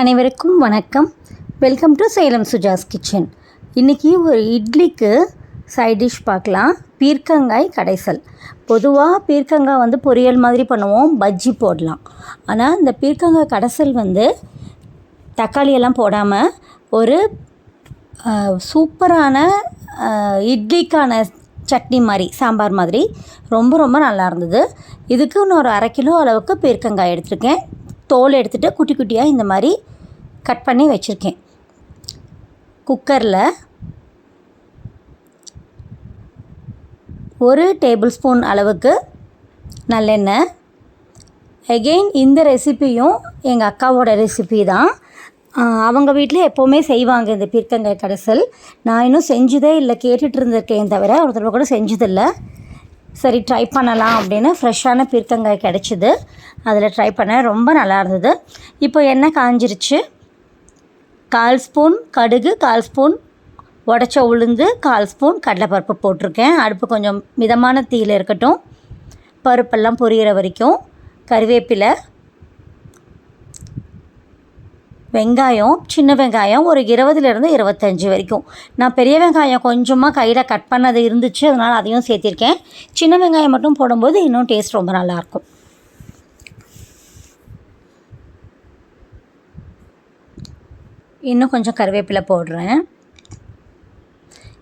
அனைவருக்கும் வணக்கம். Welcome to Salem Suja's kitchen இன்றைக்கி ஒரு இட்லிக்கு சைட் டிஷ் பார்க்கலாம். பீர்க்கங்காய் கடைசல். பொதுவாக பீர்க்கங்காய் வந்து பொரியல் மாதிரி பண்ணுவோம். பஜ்ஜி போடலாம். ஆனால் இந்த பீர்க்கங்காய் கடைசல் வந்து தக்காளியெல்லாம் போடாமல் ஒரு சூப்பரான இட்லிக்கான சட்னி மாதிரி சாம்பார் மாதிரி ரொம்ப ரொம்ப நல்லா இருந்தது. இதுக்கு இன்னொரு அரை கிலோ அளவுக்கு பீர்க்கங்காய் எடுத்திருக்கேன். தோல் எடுத்துகிட்டு குட்டி குட்டியாக இந்த மாதிரி கட் பண்ணி வச்சுருக்கேன். குக்கரில் ஒரு டேபிள் ஸ்பூன் அளவுக்கு நல்லெண்ணெய். எகெயின் இந்த ரெசிப்பியும் எங்கள் அக்காவோட ரெசிபி தான். அவங்க வீட்டில் எப்போவுமே செய்வாங்க இந்த பீர்க்கங்காய் கடைசல் நான் இன்னும் செஞ்சதே இல்லை கேட்டுட்டு இருந்திருக்கேன் தவிர ஒரு தடவை கூட செஞ்சதில்லை. சரி ட்ரை பண்ணலாம் அப்படின்னு ஃப்ரெஷ்ஷான பீர்க்கங்காய் கிடச்சிது. அதில் ட்ரை பண்ணேன் ரொம்ப நல்லா இருந்தது. இப்போ எண்ணெய் காஞ்சிருச்சு. கால் ஸ்பூன் கடுகு கால் ஸ்பூன் உடச்ச உளுந்து கால் ஸ்பூன் கடலைப்பருப்பு போட்டிருக்கேன். அடுப்பு கொஞ்சம் மிதமான தீயில் இருக்கட்டும். பருப்பெல்லாம் பொரியிற வரைக்கும் கருவேப்பிலை வெங்காயம் சின்ன வெங்காயம் ஒரு இருபதுலேருந்து இருபத்தஞ்சி வரைக்கும். நான் பெரிய வெங்காயம் கொஞ்சமாக கையில் கட் பண்ணது இருந்துச்சு அதனால் அதையும் சேர்த்திருக்கேன். சின்ன வெங்காயம் மட்டும் போடும்போது இன்னும் டேஸ்ட் ரொம்ப நல்லாயிருக்கும் இன்னும் கொஞ்சம் கருவேப்பிலை போடுறேன்.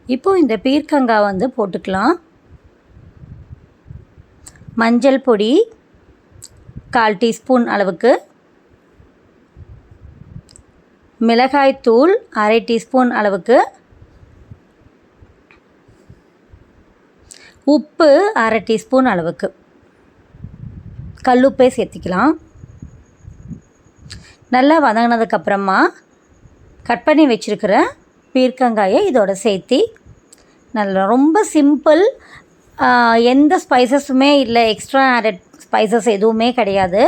இப்போது இந்த பீர்க்கங்காய் வந்து போட்டுக்கலாம். மஞ்சள் பொடி கால் டீஸ்பூன் அளவுக்கு. மிளகாய்த்தூள் அரை டீஸ்பூன் அளவுக்கு. உப்பு அரை டீஸ்பூன் அளவுக்கு. கல்லுப்பே சேர்த்திக்கலாம். நல்லா வதங்கினதுக்கப்புறமா கட் பண்ணி வச்சுருக்கிற பீர்க்கங்காயை இதோட சேர்த்தி நல்லா ரொம்ப சிம்பிள் எந்த ஸ்பைசஸுமே இல்லை எக்ஸ்ட்ரா ஆடட் ஸ்பைசஸ் எதுவுமே கிடையாது.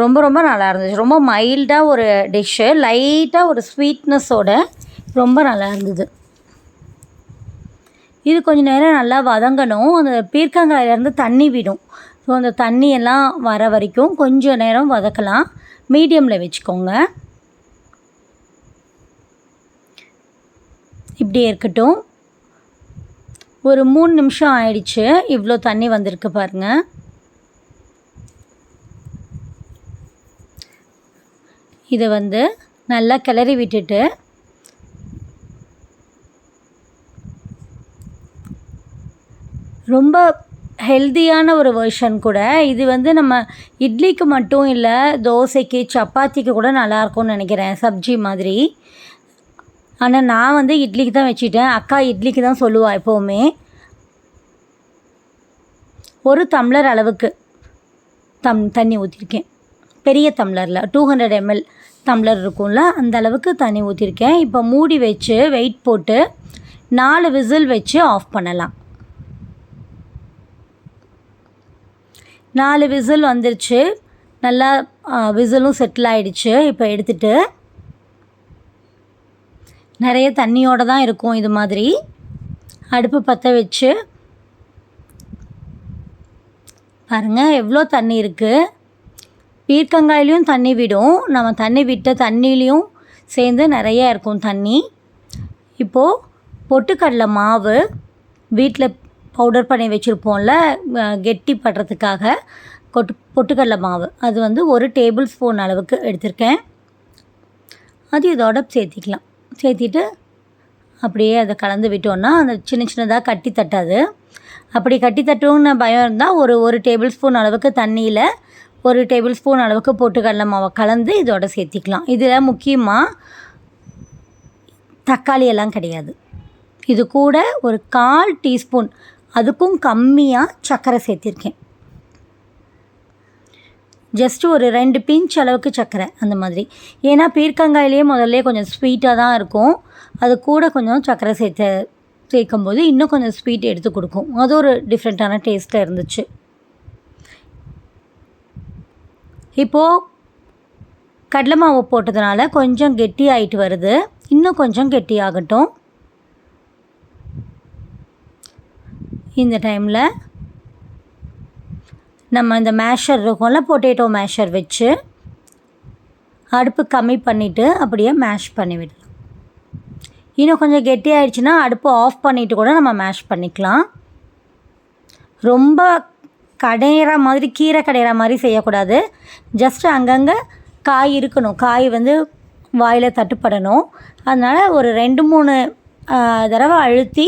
ரொம்ப ரொம்ப நல்லா இருந்துச்சு. ரொம்ப மைல்டாக ஒரு டிஷ்ஷு லைட்டாக ஒரு ஸ்வீட்னஸோட ரொம்ப நல்லா இருந்தது. இது கொஞ்சம் நேரம் நல்லா வதங்கணும். அந்த பீர்க்கங்காயிலேருந்து தண்ணி விடும். ஸோ அந்த தண்ணியெல்லாம் வர வரைக்கும் கொஞ்சம் நேரம் வதக்கலாம். மீடியமில் வச்சுக்கோங்க. இப்படியே இருக்கட்டும். ஒரு மூணு நிமிஷம் ஆயிடுச்சு. இவ்வளோ தண்ணி வந்திருக்கு பாருங்கள் இதை வந்து நல்லா கிளறி விட்டுட்டு ரொம்ப ஹெல்தியான ஒரு வெர்ஷன் கூட. இது வந்து நம்ம இட்லிக்கு மட்டும் இல்லை தோசைக்கு சப்பாத்திக்கு கூட நல்லாயிருக்கும்னு நினைக்கிறேன். சப்ஜி மாதிரி. ஆனால் நான் வந்து இட்லிக்கு தான் வச்சுட்டேன். அக்கா இட்லிக்கு தான் சொல்லுவாள் எப்போவுமே. ஒரு டம்ளர் அளவுக்கு தம் தண்ணி ஊற்றிருக்கேன் பெரிய டம்ளரில் டூ ஹண்ட்ரட் எம்எல் டம்ளர் இருக்கும்ல அந்த அளவுக்கு தண்ணி ஊற்றிருக்கேன் இப்போ மூடி வச்சு வெயிட் போட்டு நாலு விசில் வச்சு ஆஃப் பண்ணலாம். நாலு விசில் வந்துருச்சு. நல்லா விசிலும் செட்டில் ஆகிடுச்சு இப்போ எடுத்துகிட்டு நிறைய தண்ணியோடு தான் இருக்கும் இது மாதிரி. அடுப்பு பற்ற வச்சு பாருங்கள் எவ்வளோ தண்ணி இருக்குது பீர்க்கங்காயிலையும் தண்ணி விடும். நம்ம தண்ணி விட்ட தண்ணிலையும் சேர்ந்து நிறைய இருக்கும் தண்ணி. இப்போது பொட்டுக்கடலை மாவு வீட்டில் பவுடர் பண்ணி வச்சுருப்போம்ல கெட்டி படுறதுக்காக கொட்டு பொட்டுக்கடலை மாவு. அது வந்து ஒரு டேபிள் ஸ்பூன் அளவுக்கு எடுத்திருக்கேன். அது இதோட சேர்த்திக்கலாம். சேர்த்திட்டு அப்படியே அதை கலந்து விட்டோன்னா அந்த சின்ன சின்னதாக கட்டி தட்டாது. அப்படி கட்டி தட்டும்னு பயம் இருந்தால் ஒரு ஒரு டேபிள் ஸ்பூன் அளவுக்கு தண்ணியில் ஒரு டேபிள் ஸ்பூன் அளவுக்கு பொட்டுக்கடலை மாவை கலந்து இதோட சேர்த்திக்கலாம். இதில் முக்கியமாக தக்காளி எல்லாம் கிடையாது. இது கூட ஒரு கால் டீஸ்பூன் அதுக்கும் கம்மியாக சர்க்கரை சேர்த்திருக்கேன். ஜஸ்ட் ஒரு ரெண்டு பிஞ்ச் அளவுக்கு சர்க்கரை அந்த மாதிரி. ஏன்னா பீர்க்கங்காயிலேயே முதல்ல கொஞ்சம் ஸ்வீட்டாக தான் இருக்கும். அது கூட கொஞ்சம் சர்க்கரை சேர்த்து சேர்க்கும்போது இன்னும் கொஞ்சம் ஸ்வீட் எடுத்து கொடுக்கும். அது ஒரு டிஃப்ரெண்ட்டான டேஸ்ட்டாக இருந்துச்சு. இப்போது கடலை மாவு போட்டதுனால கொஞ்சம் கெட்டி ஆகிட்டு வருது. இன்னும் கொஞ்சம் கெட்டி ஆகட்டும். இந்த டைமில் நம்ம இந்த மேஷர் இருக்கும்ல பொட்டேட்டோ மேஷர் வச்சு அடுப்பு கம்மி பண்ணிவிட்டு அப்படியே மேஷ் பண்ணி விடலாம். இன்னும் கொஞ்சம் கெட்டியாயிடுச்சுன்னா அடுப்பு ஆஃப் பண்ணிவிட்டு கூட நம்ம மேஷ் பண்ணிக்கலாம். ரொம்ப கடையிற மாதிரி கீரை கடையிற மாதிரி செய்யக்கூடாது. ஜஸ்ட் அங்கங்கே காய் இருக்கணும். காய் வந்து வாயில் தட்டுப்படணும். அதனால் ஒரு ரெண்டு மூணு தடவை அழுத்தி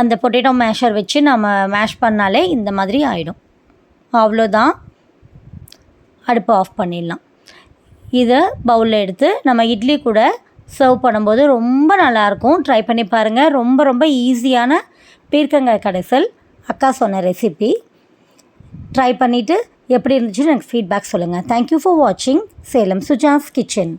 அந்த பொட்டேட்டோ மேஷர் வச்சு நம்ம மேஷ் பண்ணாலே இந்த மாதிரி ஆகிடும் அவ்வளோதான். அடுப்பு ஆஃப் பண்ணிடலாம். இதை பவுலில் எடுத்து நம்ம இட்லி கூட சர்வ் பண்ணும்போது ரொம்ப நல்லாயிருக்கும். ட்ரை பண்ணி பாருங்கள் ரொம்ப ரொம்ப ஈஸியான பீர்க்கங்காய் கடைசல். அக்கா சொன்ன ரெசிபி ட்ரை பண்ணிவிட்டு எப்படி இருந்துச்சுன்னு எனக்கு ஃபீட்பேக் சொல்லுங்கள் தேங்க்யூ ஃபார் வாட்சிங் சேலம் சுஜாஸ் கிச்சன்